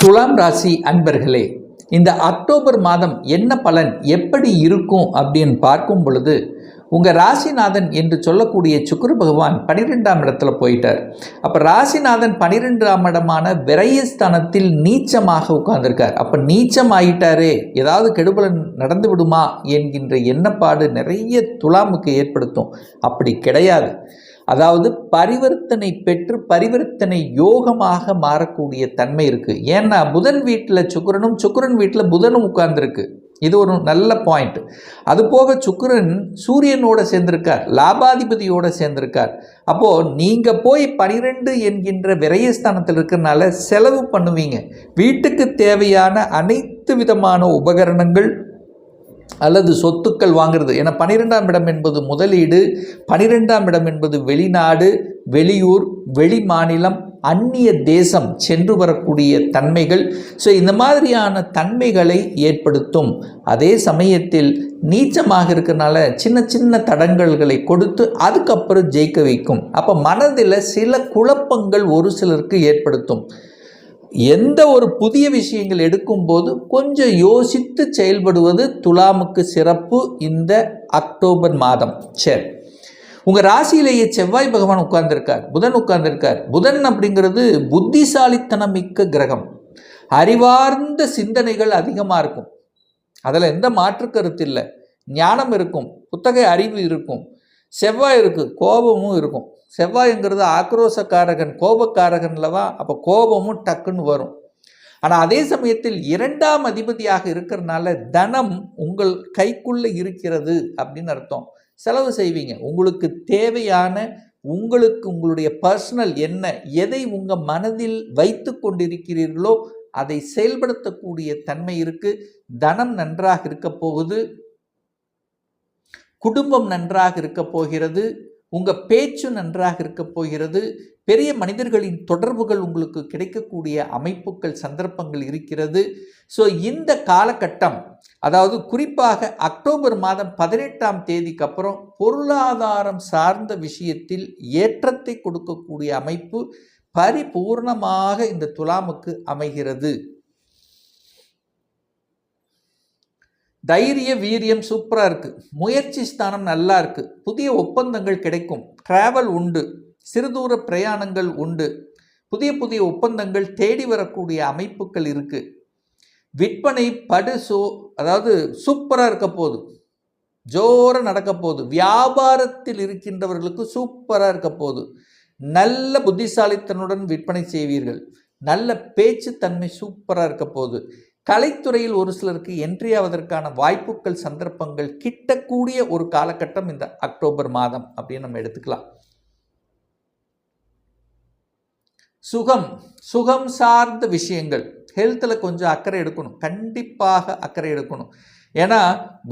துலாம் ராசி அன்பர்களே இந்த அக்டோபர் மாதம் என்ன பலன் எப்படி இருக்கும் அப்படின்னு பார்க்கும் பொழுது உங்கள் ராசிநாதன் என்று சொல்லக்கூடிய சுக்குரு பகவான் பனிரெண்டாம் இடத்துல போயிட்டார். அப்போ ராசிநாதன் பனிரெண்டாம் இடமான விரயஸ்தானத்தில் நீச்சமாக உட்கார்ந்திருக்கார். அப்போ நீச்சம் ஆயிட்டாரே ஏதாவது கெடுபலன் நடந்து விடுமா என்கின்ற எண்ணப்பாடு நிறைய துலாமுக்கு ஏற்படுத்தும். அப்படி கிடையாது. அதாவது பரிவர்த்தனை பெற்று பரிவர்த்தனை யோகமாக மாறக்கூடிய தன்மை இருக்குது ஏன்னா புதன் வீட்டில் சுக்கிரனும் சுக்கிரன் வீட்டில் புதனும் உட்கார்ந்துருக்கு. இது ஒரு நல்ல பாயிண்ட் அதுபோக சுக்கரன் சூரியனோட சேர்ந்திருக்கார் லாபாதிபதியோட சேர்ந்திருக்கார். அப்போது நீங்கள் போய் பனிரெண்டு என்கின்ற விரயஸ்தானத்தில் இருக்கிறனால செலவு பண்ணுவீங்க. வீட்டுக்கு தேவையான அனைத்து விதமான உபகரணங்கள் அல்லது சொத்துக்கள் வாங்குறது. ஏன்னா பன்னிரெண்டாம் இடம் என்பது முதலீடு பன்னிரெண்டாம் இடம் என்பது வெளிநாடு வெளியூர் வெளி மாநிலம் அந்நிய தேசம் சென்று வரக்கூடிய தன்மைகள். ஸோ இந்த மாதிரியான தன்மைகளை ஏற்படுத்தும். அதே சமயத்தில் நீச்சமாக இருக்கிறனால சின்ன சின்ன தடங்கல்களை கொடுத்து அதுக்கப்புறம் ஜெயிக்க வைக்கும். அப்போ மனதில் சில குழப்பங்கள் ஒரு சிலருக்கு ஏற்படுத்தும். எந்த ஒரு புதிய விஷயங்கள் எடுக்கும்போது கொஞ்சம் யோசித்து செயல்படுவது துலாமுக்கு சிறப்பு இந்த அக்டோபர் மாதம். சரி. உங்கள் ராசியிலேயே செவ்வாய் பகவான் உட்கார்ந்திருக்கார் புதன் உட்கார்ந்திருக்கார். புதன் அப்படிங்கிறது புத்திசாலித்தனம் மிக்க கிரகம். அறிவார்ந்த சிந்தனைகள் அதிகமாக இருக்கும். அதில் எந்த மாற்று கருத்து இல்லை. ஞானம் இருக்கும் புத்தக அறிவு இருக்கும் செவ்வாய் இருக்குது கோபமும் இருக்கும். செவ்வாய்ங்கிறது ஆக்ரோஷக்காரகன் கோபக்காரகன்லவா? அப்போ கோபமும் டக்குன்னு வரும். ஆனால் அதே சமயத்தில் இரண்டாம் அதிபதியாக இருக்கிறனால தனம் உங்கள் கைக்குள்ளே இருக்கிறது அப்படின்னு அர்த்தம். செலவு செய்வீங்க. உங்களுக்கு தேவையான உங்களுக்கு உங்களுடைய பர்சனல் என்ன எதை உங்கள் மனதில் வைத்து கொண்டிருக்கிறீர்களோ அதை செயல்படுத்தக்கூடிய தன்மை இருக்கு. தனம் நன்றாக இருக்க போகுது. குடும்பம் நன்றாக இருக்க போகிறது. உங்கள் பேச்சு நன்றாக இருக்க போகிறது. பெரிய மனிதர்களின் தொடர்புகள் உங்களுக்கு கிடைக்கக்கூடிய அமைப்புகள் சந்தர்ப்பங்கள் இருக்கிறது. ஸோ இந்த காலகட்டம் அதாவது குறிப்பாக அக்டோபர் மாதம் பதினெட்டாம் தேதிக்கு அப்புறம் பொருளாதாரம் சார்ந்த விஷயத்தில் ஏற்றத்தை கொடுக்கக்கூடிய அமைப்பு பரிபூர்ணமாக இந்த துலாமுக்கு அமைகிறது. தைரிய வீரியம் சூப்பராக இருக்குது முயற்சி ஸ்தானம் நல்லா இருக்குது புதிய ஒப்பந்தங்கள் கிடைக்கும். டிராவல் உண்டு. சிறுதூர பிரயாணங்கள் உண்டு. புதிய புதிய ஒப்பந்தங்கள் தேடி வரக்கூடிய அமைப்புகள் இருக்குது விற்பனை படு சோ அதாவது சூப்பராக இருக்க போகுது. ஜோராக நடக்க போகுது. வியாபாரத்தில் இருக்கின்றவர்களுக்கு சூப்பராக இருக்க போகுது. நல்ல புத்திசாலித்தனுடன் விற்பனை செய்வீர்கள். நல்ல பேச்சுத்தன்மை சூப்பராக இருக்க போகுது. கலைத்துறையில் ஒரு சிலருக்கு என்ட்ரி ஆவதற்கான வாய்ப்புகள் சந்தர்ப்பங்கள் கிட்டக்கூடிய ஒரு காலகட்டம் இந்த அக்டோபர் மாதம் அப்படின்னு நம்ம எடுத்துக்கலாம். சுகம் சுகம் சார்ந்த விஷயங்கள். ஹெல்த்தில் கொஞ்சம் அக்கறை எடுக்கணும். கண்டிப்பாக அக்கறை எடுக்கணும். ஏன்னா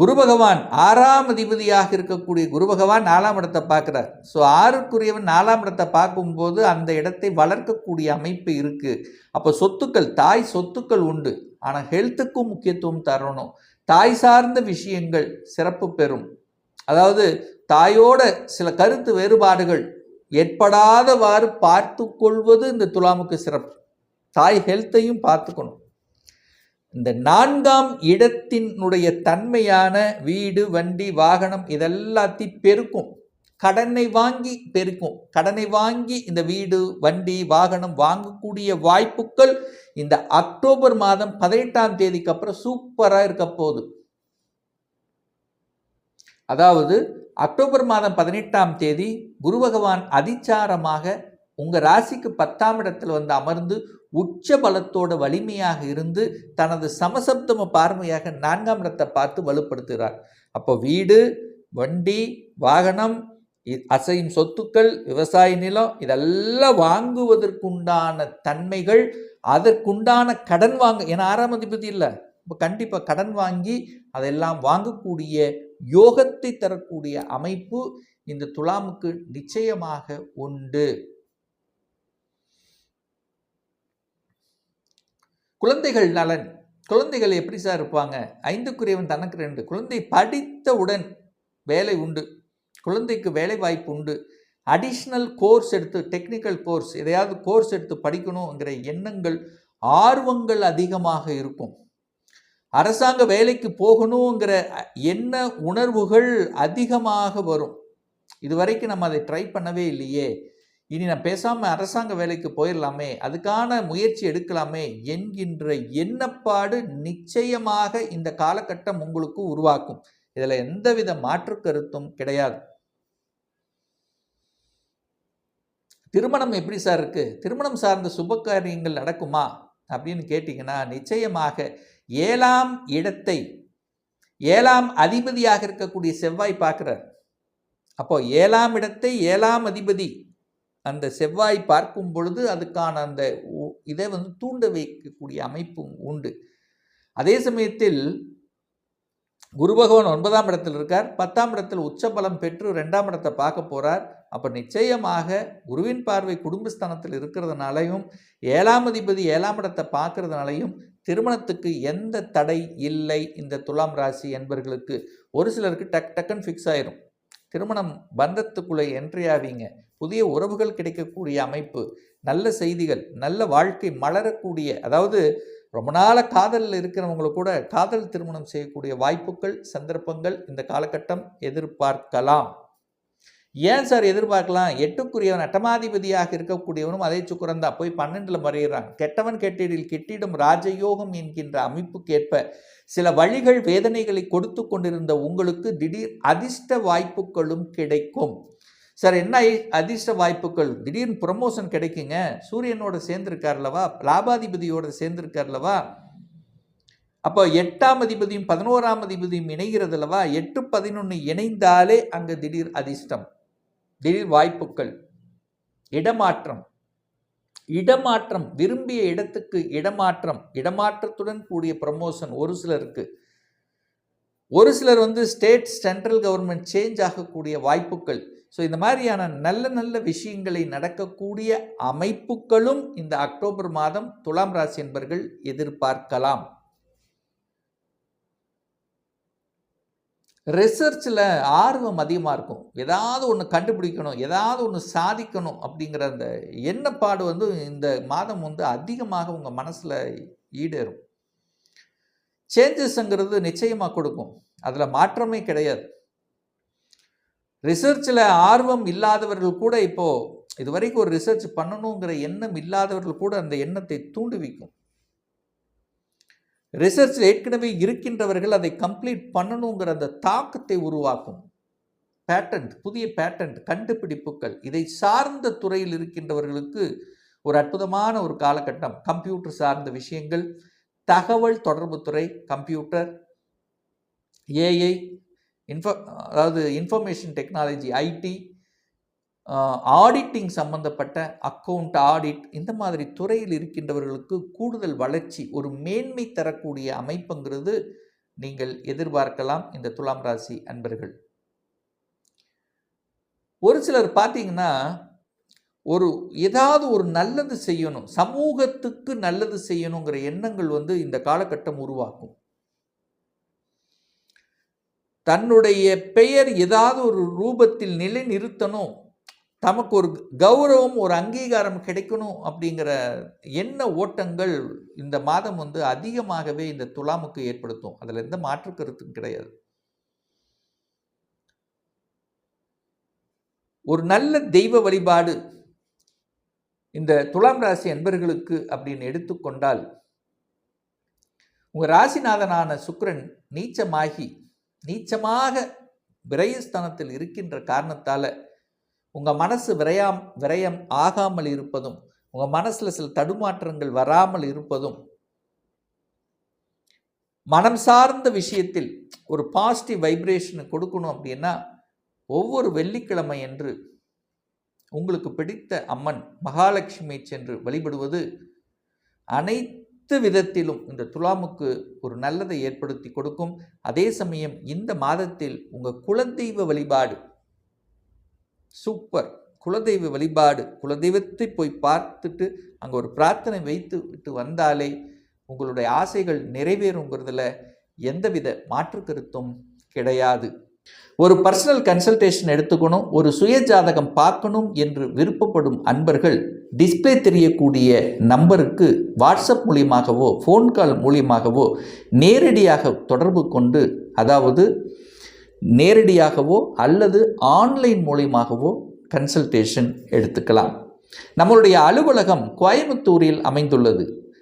குரு பகவான் ஆறாம் அதிபதியாக இருக்கக்கூடிய குரு பகவான் நாலாம் இடத்தை பார்க்குறார். ஸோ ஆறுக்குரியவன் நாலாம் இடத்தை பார்க்கும்போது அந்த இடத்தை வளர்க்கக்கூடிய அமைப்பு இருக்குது அப்போ சொத்துக்கள் தாய் சொத்துக்கள் உண்டு. ஆனால் ஹெல்த்துக்கும் முக்கியத்துவம் தரணும். தாய் சார்ந்த விஷயங்கள் சிறப்பு பெறும். அதாவது தாயோட சில கருத்து வேறுபாடுகள் ஏற்படாதவாறு பார்த்து கொள்வது இந்த துலாமுக்கு சிறப்பு. தாய் ஹெல்த்தையும் பார்த்துக்கணும். இந்த நான்காம் இடத்தினுடைய தன்மையான வீடு வண்டி வாகனம் இதெல்லாத்தையும் பெருக்கும். கடனை வாங்கி பெருக்கும். கடனை வாங்கி இந்த வீடு வண்டி வாகனம் வாங்கக்கூடிய வாய்ப்புகள் இந்த அக்டோபர் மாதம் பதினெட்டாம் தேதிக்கு அப்புறம் சூப்பராக இருக்க போகுது. அதாவது அக்டோபர் மாதம் பதினெட்டாம் தேதி குரு பகவான் அதிச்சாரமாக உங்கள் ராசிக்கு பத்தாம் இடத்தில் வந்து அமர்ந்து உச்ச பலத்தோட வலிமையாக இருந்து தனது சமசப்தம பார்வையாக நான்காம் இடத்தை பார்த்து வலுப்படுத்துகிறார். அப்போ வீடு வண்டி வாகனம் அசையும் சொத்துக்கள் விவசாய நிலம் இதெல்லாம் வாங்குவதற்குண்டான தன்மைகள் அதற்குண்டான கடன் வாங்க ஏன்னா ஆறாம் அதிபதி இல்லை. இப்போ கண்டிப்பாக கடன் வாங்கி அதெல்லாம் வாங்கக்கூடிய யோகத்தை தரக்கூடிய அமைப்பு இந்த துலாமுக்கு நிச்சயமாக உண்டு. குழந்தைகள் நலன். குழந்தைகள் எப்படி சார் இருப்பாங்க? ஐந்துக்குரியவன் தனக்கு ரெண்டு. குழந்தை படித்தவுடன் வேலை உண்டு. குழந்தைக்கு வேலை வாய்ப்பு உண்டு. அடிஷ்னல் கோர்ஸ் எடுத்து டெக்னிக்கல் கோர்ஸ் எதையாவது கோர்ஸ் எடுத்து படிக்கணுங்கிற எண்ணங்கள் ஆர்வங்கள் அதிகமாக இருக்கும். அரசாங்க வேலைக்கு போகணுங்கிற என்ன உணர்வுகள் அதிகமாக வரும். இதுவரைக்கும் நம்ம அதை ட்ரை பண்ணவே இல்லையே. இனி நான் பேசாமல் அரசாங்க வேலைக்கு போயிடலாமே அதுக்கான முயற்சி எடுக்கலாமே என்கின்ற எண்ணப்பாடு நிச்சயமாக இந்த காலகட்டம் உங்களுக்கு உருவாக்கும். இதில் எந்தவித மாற்று கருத்தும் கிடையாது. திருமணம் எப்படி சார் இருக்குது திருமணம் சார்ந்த சுப காரியங்கள் நடக்குமா? அப்படின்னு கேட்டிங்கன்னா நிச்சயமாக ஏழாம் இடத்தை ஏழாம் அதிபதியாக இருக்கக்கூடிய செவ்வாய் பார்க்குறார். அப்போ ஏழாம் இடத்தை ஏழாம் அதிபதி அந்த செவ்வாய் பார்க்கும் பொழுது அதுக்கான அந்த இதை வந்து தூண்ட வைக்கக்கூடிய அமைப்பும் உண்டு. அதே சமயத்தில் குரு பகவான் ஒன்பதாம் இடத்தில் இருக்கார். பத்தாம் இடத்தில் உச்சபலம் பெற்று ரெண்டாம் இடத்தை பார்க்க போகிறார் அப்போ நிச்சயமாக குருவின் பார்வை குடும்பஸ்தானத்தில் இருக்கிறதுனாலையும் ஏழாம் அதிபதி ஏழாம் இடத்தை பார்க்கறதுனாலையும் திருமணத்துக்கு எந்த தடை இல்லை இந்த துலாம் ராசி என்பர்களுக்கு ஒரு சிலருக்கு டக் டக்குன்னு ஃபிக்ஸ் ஆயிரும். திருமணம் பந்தத்துக்குள்ளே என்ட்ரி ஆவீங்க. புதிய உறவுகள் கிடைக்கக்கூடிய அமைப்பு நல்ல செய்திகள் நல்ல வாழ்க்கை மலரக்கூடிய அதாவது ரொம்ப நாள காதலில் இருக்கிறவங்களை கூட காதல் திருமணம் செய்யக்கூடிய வாய்ப்புகள் சந்தர்ப்பங்கள் இந்த காலகட்டம் எதிர்பார்க்கலாம். ஏன் சார் எதிர்பார்க்கலாம்? எட்டுக்குரியவன் அட்டமாதிபதியாக இருக்கக்கூடியவனும் அதே சுக்கரன் தான் போய் பன்னெண்டில் மறையிறான் கெட்டவன் கெட்டிடில் கெட்டிடும் ராஜயோகம் என்கின்ற அமைப்புக்கேற்ப சில வழிகள் வேதனைகளை கொடுத்து கொண்டிருந்த உங்களுக்கு திடீர் அதிர்ஷ்ட வாய்ப்புகளும் கிடைக்கும். சார் என்ன அதிர்ஷ்ட வாய்ப்புகள்? திடீர்னு ப்ரமோஷன் கிடைக்குங்க. சூரியனோட சேர்ந்திருக்கார்லவா லாபாதிபதியோட சேர்ந்திருக்கார்லவா அப்போ எட்டாம் அதிபதியும் பதினோராம் அதிபதியும் இணைகிறதுலவா எட்டு பதினொன்று இணைந்தாலே அங்கே திடீர் அதிர்ஷ்டம். திடீர் வாய்ப்புகள் இடமாற்றம். இடமாற்றம் விரும்பிய இடத்துக்கு இடமாற்றம் இடமாற்றத்துடன் கூடிய ப்ரமோஷன் ஒரு சிலருக்கு ஒரு சிலர் வந்து ஸ்டேட் சென்ட்ரல் கவர்மெண்ட் சேஞ்ச் ஆகக்கூடிய வாய்ப்புகள். ஸோ இந்த மாதிரியான நல்ல நல்ல விஷயங்களை நடக்கக்கூடிய அமைப்புகளும் இந்த அக்டோபர் மாதம் துலாம் ராசி என்பர்கள் எதிர்பார்க்கலாம். ரிசர்ச்சில் ஆர்வம் அதிகமாக இருக்கும். ஏதாவது ஒன்று கண்டுபிடிக்கணும் ஏதாவது ஒன்று சாதிக்கணும் அப்படிங்கிற அந்த எண்ணப்பாடு வந்து இந்த மாதம் வந்து அதிகமாக உங்கள் மனசில் ஈடேறும். சேஞ்சஸ்ங்கிறது நிச்சயமாக கொடுக்கும். அதில் மாற்றமே கிடையாது. ரிசர்ச்சில் ஆர்வம் இல்லாதவர்கள் கூட இப்போது இது வரைக்கும் ஒரு ரிசர்ச் பண்ணணுங்கிற எண்ணம் இல்லாதவர்கள் கூட அந்த எண்ணத்தை தூண்டுவிக்கும். ரிசர்ச் ஏற்கனவே இருக்கின்றவர்கள் அதை கம்ப்ளீட் பண்ணணுங்கிற அந்த தாக்கத்தை உருவாக்கும். பேட்டன்ட் புதிய பேட்டன்ட் கண்டுபிடிப்புகள். இதை சார்ந்த துறையில் இருக்கின்றவர்களுக்கு ஒரு அற்புதமான ஒரு காலகட்டம். கம்ப்யூட்டர் சார்ந்த விஷயங்கள் தகவல் தொடர்புத்துறை கம்ப்யூட்டர் ஏஐ இன்ஃபோ அதாவது இன்ஃபர்மேஷன் டெக்னாலஜி ஐடி ஆடிட்டிங் சம்பந்தப்பட்ட அக்கௌண்ட் ஆடிட் இந்த மாதிரி துறையில் இருக்கின்றவர்களுக்கு கூடுதல் வளர்ச்சி ஒரு மேன்மை தரக்கூடிய அமைப்புங்கிறது நீங்கள் எதிர்பார்க்கலாம் இந்த துலாம் ராசி அன்பர்கள். ஒரு சிலர் பார்த்தீங்கன்னா ஒரு ஏதாவது ஒரு நல்லது செய்யணும் சமூகத்துக்கு நல்லது செய்யணுங்கிற எண்ணங்கள் வந்து இந்த காலகட்டம் உருவாக்கும். தன்னுடைய பெயர் ஏதாவது ஒரு ரூபத்தில் நிலை நிறுத்தணும் தமக்கு ஒரு கௌரவம் ஒரு அங்கீகாரம் கிடைக்கணும் அப்படிங்கிற என்ன ஓட்டங்கள் இந்த மாதம் வந்து அதிகமாகவே இந்த துலாமுக்கு ஏற்படுத்தும். அதில் எந்த மாற்று கருத்தும் கிடையாது. ஒரு நல்ல தெய்வ வழிபாடு இந்த துலாம் ராசி அன்பர்களுக்கு அப்படின்னு எடுத்துக்கொண்டால் உங்கள் ராசிநாதனான சுக்கரன் நீச்சமாகி நீச்சமாக விரயஸ்தானத்தில் இருக்கின்ற காரணத்தால் உங்கள் மனசு விரையாம் விரயம் ஆகாமல் இருப்பதும் உங்கள் மனசில் சில தடுமாற்றங்கள் வராமல் இருப்பதும் மனம் சார்ந்த விஷயத்தில் ஒரு பாசிட்டிவ் வைப்ரேஷனை கொடுக்கணும் அப்படின்னா ஒவ்வொரு வெள்ளிக்கிழமை என்று உங்களுக்கு பிடித்த அம்மன் மகாலட்சுமி சென்று வழிபடுவது அனைத்து விதத்திலும் இந்த துலாமுக்கு ஒரு நல்லதை ஏற்படுத்தி கொடுக்கும். அதே சமயம் இந்த மாதத்தில் உங்கள் குலதெய்வ வழிபாடு சூப்பர். குலதெய்வ வழிபாடு. குலதெய்வத்தை போய் பார்த்துட்டு அங்கே ஒரு பிரார்த்தனை வைத்து விட்டு வந்தாலே உங்களுடைய ஆசைகள் நிறைவேறுங்கிறதுல எந்தவித மாற்று கருத்தும் கிடையாது. ஒரு பர்சனல் கன்சல்டேஷன் எடுத்துக்கணும் ஒரு சுய ஜாதகம் பார்க்கணும் என்று விருப்பப்படும் அன்பர்கள் டிஸ்ப்ளே தெரியக்கூடிய நம்பருக்கு வாட்ஸ்அப் மூலியமாகவோ ஃபோன் கால் மூலியமாகவோ நேரடியாக தொடர்பு கொண்டு அதாவது நேரடியாகவோ அல்லது ஆன்லைன் மூலியமாகவோ கன்சல்டேஷன் எடுத்துக்கலாம். நம்மளுடைய அலுவலகம் கோயம்புத்தூரில் அமைந்துள்ளது.